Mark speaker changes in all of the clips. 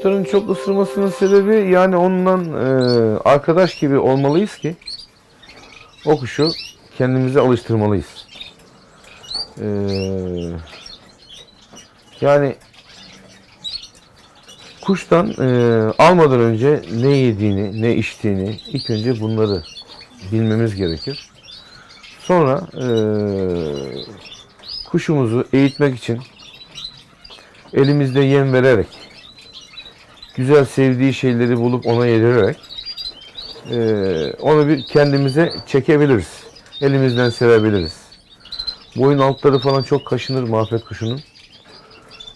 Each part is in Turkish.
Speaker 1: Kuşların çok ısırmasının sebebi yani ondan e, arkadaş gibi olmalıyız ki o kuşu kendimize alıştırmalıyız. E, yani kuştan e, almadan önce ne yediğini, ne içtiğini ilk önce bunları bilmemiz gerekir. Sonra e, kuşumuzu eğitmek için elimizde yem vererek, güzel sevdiği şeyleri bulup ona yedirerek e, onu bir kendimize çekebiliriz. Elimizden sevebiliriz. Boyun altları falan çok kaşınır muhabbet kuşunun.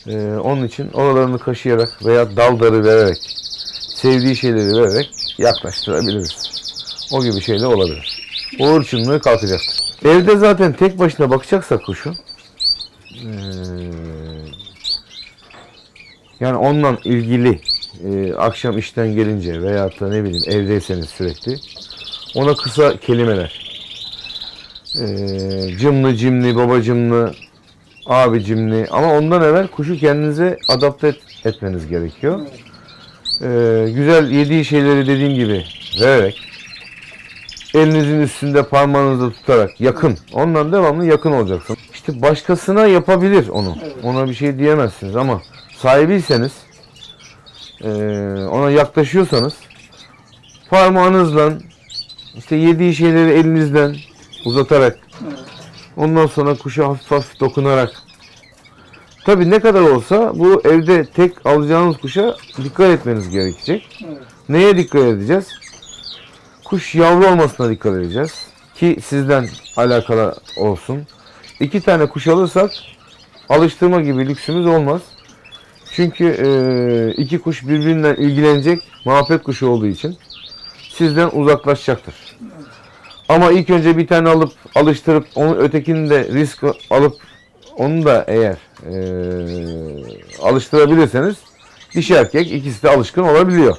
Speaker 1: E, onun için oralarını kaşıyarak veya daldarı vererek, sevdiği şeyleri vererek yaklaştırabiliriz. O gibi şeyler olabilir. O hırçınlığı kalkacaktır. Evde zaten tek başına bakacaksak kuşu, e, yani ondan ilgili e, akşam işten gelince veya da ne bileyim evdeyseniz sürekli ona kısa kelimeler e, cımlı cimli babacımlı abicimli ama ondan evvel kuşu kendinize adapte et- etmeniz gerekiyor. E, güzel yediği şeyleri dediğim gibi vererek elinizin üstünde parmağınızda tutarak yakın. Ondan devamlı yakın olacaksın. İşte başkasına yapabilir onu. Ona bir şey diyemezsiniz ama sahibiyseniz eee, ona yaklaşıyorsanız parmağınızla işte yediği şeyleri elinizden uzatarak ondan sonra kuşa hafif hafif dokunarak Tabii ne kadar olsa bu evde tek alacağınız kuşa dikkat etmeniz gerekecek. Neye dikkat edeceğiz? Kuş yavru olmasına dikkat edeceğiz. Ki sizden alakalı olsun. İki tane kuş alırsak alıştırma gibi lüksümüz olmaz. Çünkü e, iki kuş birbirinden ilgilenecek muhabbet kuşu olduğu için sizden uzaklaşacaktır. Ama ilk önce bir tane alıp alıştırıp onu ötekini de risk alıp onu da eğer e, alıştırabilirseniz dişi erkek ikisi de alışkın olabiliyor.